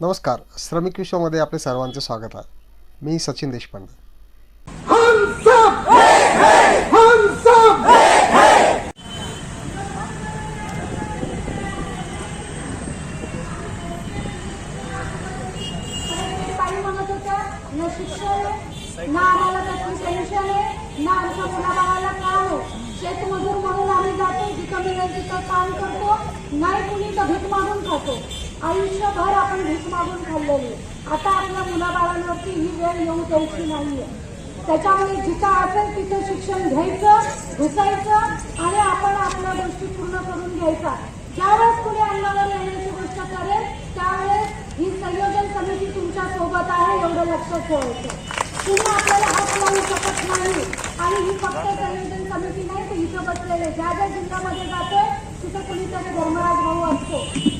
नमस्कार श्रमिक विश्वामध्ये आपले सर्वांचे स्वागत आहे. मी सचिन देशपांडे. न शिक्षण ना आम्हाला त्यातून आहे ना आमच्या मुलाबाळाला काम आहे शेतमजूर म्हणून आम्ही जातो जिथं मिळेल तिथं काम करतो. नाही कुणी तर भीक मागून खातो. आयुष्यभर आपण भीक मागून खाल्लेली. आता आपल्या मुलाबाळांवरती ही वेळ येऊ द्यायची नाहीये. त्याच्यामुळे जिथं असेल तिथं शिक्षण घ्यायचं घुसायचं आणि आपण आपल्या गोष्टी पूर्ण करून घ्यायचा. ज्यावेळेस कुणी अंगावर येण्याची गोष्ट करेल त्यावेळेस ही संयोजन समिती तुमच्यासोबत आहे एवढं लक्षात ठेवायचं. तुम्ही आपल्याला हात लावू शकत नाही. आणि ही फक्त संयोजन समिती नाही तर इथं बसलेले. ज्या ज्या जिल्ह्यामध्ये जाते तिथं कुणीतरी धर्मराज भाऊ असतो.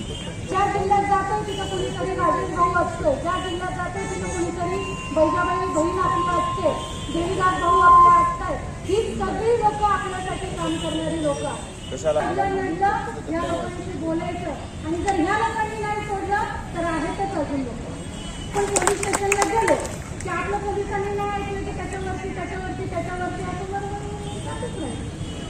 ज्या जिल्ह्यात जातो तिथं कुणीतरी राजेश भाऊ असतो. ज्या जिल्ह्यात जातो तिथं कुणीतरी बैजाबाई बहीण आपली असते. देवीदास भाऊ आपले असतात ही सगळी लोक आपल्यासाठी काम करणारी लोक म्हटलं या लोकांशी बोलायचं. आणि जर ह्या लोकांनी नाही सोडलं तर आहेतच अजून लोक. पण पोलीस स्टेशनला गेलो की आपल्या पोलिसांनी नाही ऐकलं की त्याच्यावरती त्याच्यावरती त्याच्यावरती आपण बरोबर जातच नाही.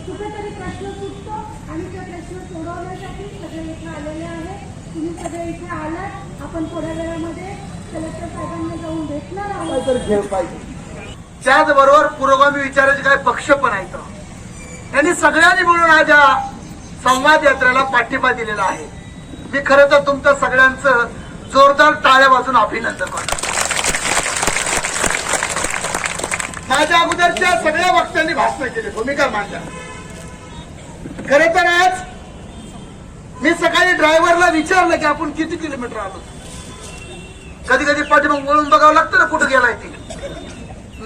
कुठेतरी प्रश्न सुटतो आणि ते प्रश्न सोडवण्यासाठी सगळे इथे आलेले आहे तुम्ही सगळे इथे आलात आपण थोड्या वेळामध्ये कलेक्टर साहेबांना जाऊन भेटणार आहोत. काहीतरी पाहिजे. त्याचबरोबर पुरोगामी विचाराचे काही पक्ष पण आहेत. त्यांनी सगळ्यांनी मिळून आज या संवाद यात्रेला पाठिंबा दिलेला आहे. मी खरं तर तुमचं सगळ्यांचं जोरदार टाळ्या वाजून अभिनंदन करतो. माझ्या अगोदरच्या सगळ्या वक्त्यांनी भाषण केली भूमिका मांडल्या. खरं तर आज मी सकाळी ड्रायव्हरला विचारलं की आपण किती किलोमीटर आलो? कधी कधी पाठीमाग वळून बघावं लागतं ना कुठं गेलाय ती.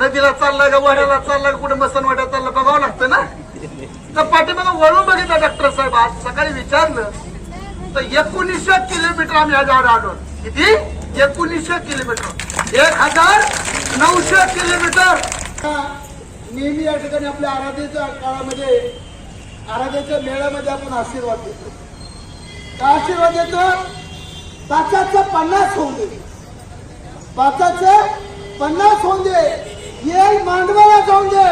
नदीला चाललाय का वाड्याला चाललाय का कुठं मसन वाड्यात चाललं बघावं लागतं ना. तर पाठीमाग वळून बघितलं डॉक्टर साहेब आज सकाळी विचारलं तर एकोणीसशे किलोमीटर आम्ही आज आलो किती? एकोणीसशे किलोमीटर एक हजार नऊशे किलोमीटर नेहमी या ठिकाणी आपल्या आराध्याच्या काळामध्ये आराध्याच्या मेळ्यामध्ये आपण आशीर्वाद देतो. आशीर्वाद देतो पाचाचं पन्नास होऊन दे. पाचाचं पन्नास होऊन दे. येईल मांडवाला जाऊन दे.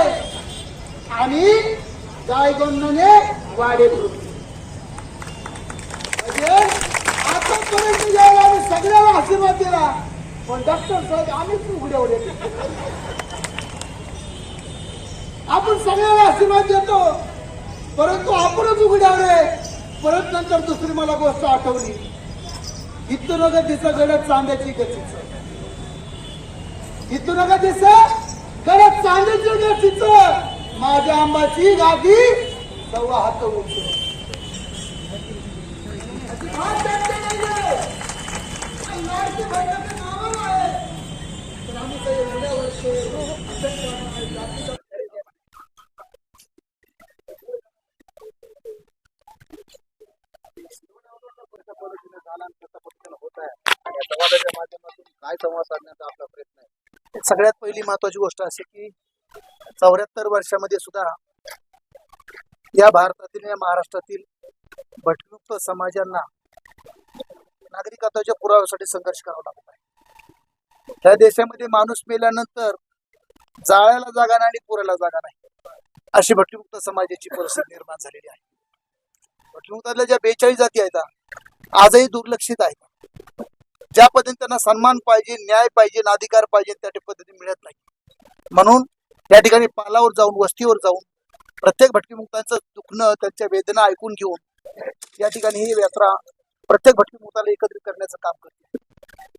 आणि गायगोंडाने वाडे म्हणजे आतापर्यंत यायला आम्ही सगळ्याला आशीर्वाद दिला. पण डॉक्टर साहेब आम्हीच उघड्यावर आपण सगळ्याला आशीर्वाद देतो. परंतु आपणच उघड्यावर आहे. परत नंतर दुसरी मला गोष्ट आठवली. इथून नका तिचं गडद चांद्याची गतीच. इथून नका दिस गडद चांद्याची गतीच. माझ्या आंबाची गादी सव्वा हात उंच. त्यांचे नाहीये. आहे. काय संवाद साधण्याचा आपला प्रयत्न आहे सगळ्यात पहिली महत्वाची गोष्ट अशी की चौऱ्याहत्तर वर्षामध्ये सुद्धा या भारतातील या महाराष्ट्रातील भटमुक्त समाजांना नागरिकत्वाच्या पुराव्यासाठी संघर्ष करावा लागत आहे त्या देशामध्ये माणूस मेल्यानंतर जाळ्याला जागा नाही आणि पुराला जागा नाही अशी भटमुक्त समाजाची परिस्थिती निर्माण झालेली आहे भटमुक्तातल्या ज्या बेचाळीस जाती आहेत आजही दुर्लक्षित आहेत ज्या पद्धतीने त्यांना सन्मान पाहिजे न्याय पाहिजे अधिकार पाहिजे त्या पद्धतीने मिळत नाही. म्हणून या ठिकाणी पालावर जाऊन वस्तीवर जाऊन प्रत्येक भटकीमुक्तांचं दुखणं त्यांच्या वेदना ऐकून घेऊन या ठिकाणी ही यात्रा प्रत्येक भटकीमुक्ताला एकत्रित करण्याचं काम करते.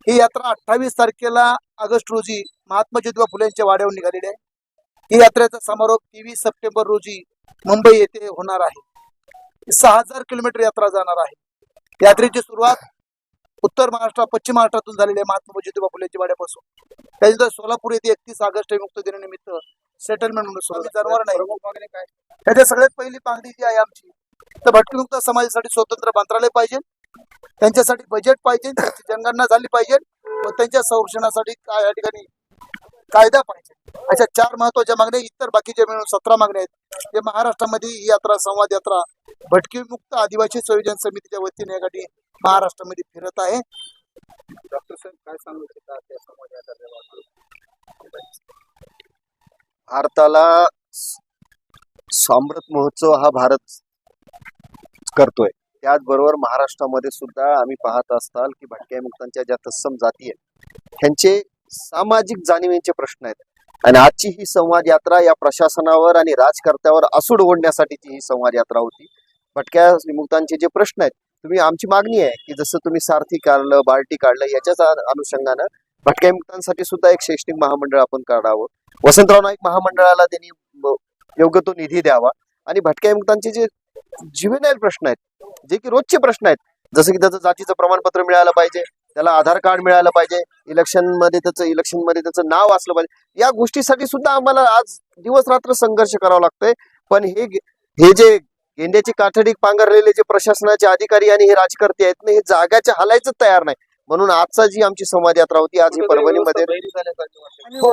ही यात्रा अठ्ठावीस तारखेला ऑगस्ट रोजी महात्मा ज्योतिबा फुले यांच्या वाड्यावर निघालेली आहे. ही यात्रेचा समारोप तेवीस सप्टेंबर रोजी मुंबई येथे होणार आहे. सहा हजार किलोमीटर यात्रा जाणार आहे. यात्रेची सुरुवात उत्तर महाराष्ट्र पश्चिम महाराष्ट्रातून झालेली आहे. महात्मा ज्योतिबा फुलेंच्या वाड्यापासून. त्याच्यानंतर सोलापूर येथे एकतीस ऑगस्ट मुक्त दिनानिमित्त सेटलमेंट म्हणून स्वामी जनावर नाही. त्याच्या सगळ्यात पहिली मागणी जी आहे आमची तर भटकीमुक्त समाजासाठी स्वतंत्र मंत्रालय पाहिजे. त्यांच्यासाठी बजेट पाहिजे. त्यांची जनगणना झाली पाहिजे. व त्यांच्या संरक्षणासाठी काय या ठिकाणी कायदा पाहिजे अशा चार महत्त्वाच्या मागण्या इतर बाकीच्या मिळून सतरा मागण्या आहेत जे महाराष्ट्रामध्ये ही यात्रा संवाद यात्रा भटकीमुक्त आदिवासी संयोजन समितीच्या वतीने या महाराष्ट्रामध्ये फिरत आहे. डॉक्टर साहेब काय सांगू इच्छिता त्या संवाद यात्रेबाबत? भारताला स्वामृत महोत्सव हा भारत करतोय. त्याचबरोबर महाराष्ट्रामध्ये सुद्धा आम्ही पाहत असताल की भटक्या मुक्तांच्या ज्या तत्सम जाती आहेत ह्यांचे सामाजिक जाणीवेचे प्रश्न आहेत. आणि आजची ही संवाद यात्रा या प्रशासनावर आणि राजकर्त्यावर असूड ओढण्यासाठीची ही संवाद यात्रा होती. भटक्या मुक्तांचे जे प्रश्न आहेत तुम्ही आमची मागणी आहे की जसं तुम्ही सारथी काढलं बाल्टी काढलं याच्याच अनुषंगानं भटक्या मुक्तांसाठी सुद्धा एक शैक्षणिक महामंडळ आपण काढावं. वसंतराव नाईक महामंडळाला त्यांनी योग्य तो निधी द्यावा. आणि भटक्या मुक्तांचे जे जुवेनाईल प्रश्न आहेत जे की रोजचे प्रश्न आहेत जसं की त्याचं जातीचं प्रमाणपत्र मिळालं पाहिजे त्याला आधार कार्ड मिळालं पाहिजे. इलेक्शनमध्ये त्याचं इलेक्शनमध्ये त्याचं नाव असलं पाहिजे. या गोष्टीसाठी सुद्धा आम्हाला आज दिवस रात्र संघर्ष करावा लागतोय. पण हे हे जे गेंड्याची काठडी पांघरलेले जे प्रशासनाचे अधिकारी आणि हे राजकर्ते आहेत ना हे जागाच्या हलायचं तयार नाही. म्हणून आजचा जी आमची संवाद यात्रा होती आज ही परभणीमध्ये हो.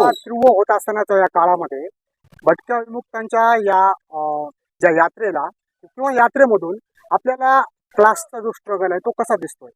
होत असतानाच्या या काळामध्ये भटक्या विमुक्तांच्या या ज्या यात्रेला किंवा यात्रेमधून आपल्याला क्लासचा जो स्ट्रगल आहे तो कसा दिसतोय?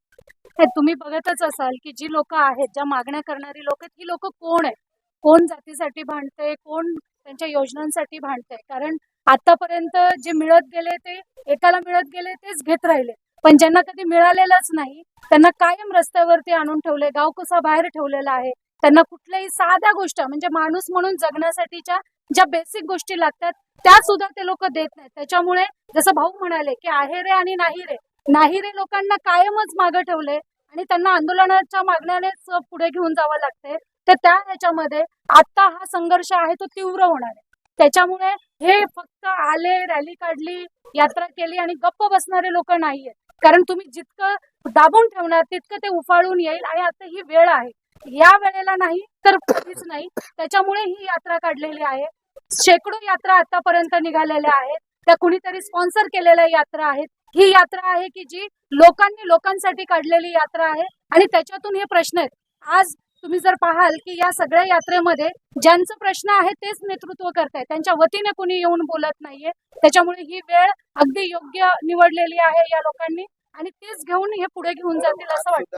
हे तुम्ही बघतच असाल की जी लोक आहेत ज्या मागण्या करणारी लोक आहेत ही लोक कोण आहेत? कोण जातीसाठी भांडते कोण त्यांच्या योजनांसाठी भांडते कारण आतापर्यंत जे मिळत गेले ते एकाला मिळत गेले तेच घेत राहिले. पण ज्यांना कधी मिळालेलंच नाही त्यांना कायम रस्त्यावरती आणून ठेवले गाव कसा बाहेर ठेवलेला आहे? त्यांना कुठल्याही साध्या गोष्ट म्हणजे माणूस म्हणून जगण्यासाठीच्या ज्या बेसिक गोष्टी लागतात त्या सुद्धा ते लोक देत नाहीत. त्याच्यामुळे जसं भाऊ म्हणाले की आहे रे आणि नाही रे नाही रे लोकांना कायमच मागं ठेवले आणि त्यांना आंदोलनाच्या मागण्यानेच पुढे घेऊन जावं लागते तर त्या ह्याच्यामध्ये आता हा संघर्ष आहे तो तीव्र होणार आहे. त्याच्यामुळे हे फक्त आले रॅली काढली यात्रा केली आणि गप्प बसणारे लोक नाहीयेत. कारण तुम्ही जितकं दाबून ठेवणार तितकं ते उफाळून येईल आणि आता ही वेळ आहे. या वेळेला नाही तर कधीच नाही. त्याच्यामुळे ही यात्रा काढलेली आहे. शेकडो यात्रा आतापर्यंत निघालेल्या आहेत. त्या कुणीतरी स्पॉन्सर केलेल्या यात्रा आहेत. ही यात्रा आहे की जी लोकांनी लोकांसाठी काढलेली यात्रा आहे. आणि त्याच्यातून हे प्रश्न आहेत. आज तुम्ही जर पाहाल की या सगळ्या यात्रेमध्ये ज्यांचं प्रश्न आहे तेच नेतृत्व करतायत त्यांच्या वतीने कुणी येऊन बोलत नाहीये. त्याच्यामुळे ही वेळ अगदी योग्य निवडलेली आहे या लोकांनी. आणि तेच घेऊन हे पुढे घेऊन जातील असं वाटतं.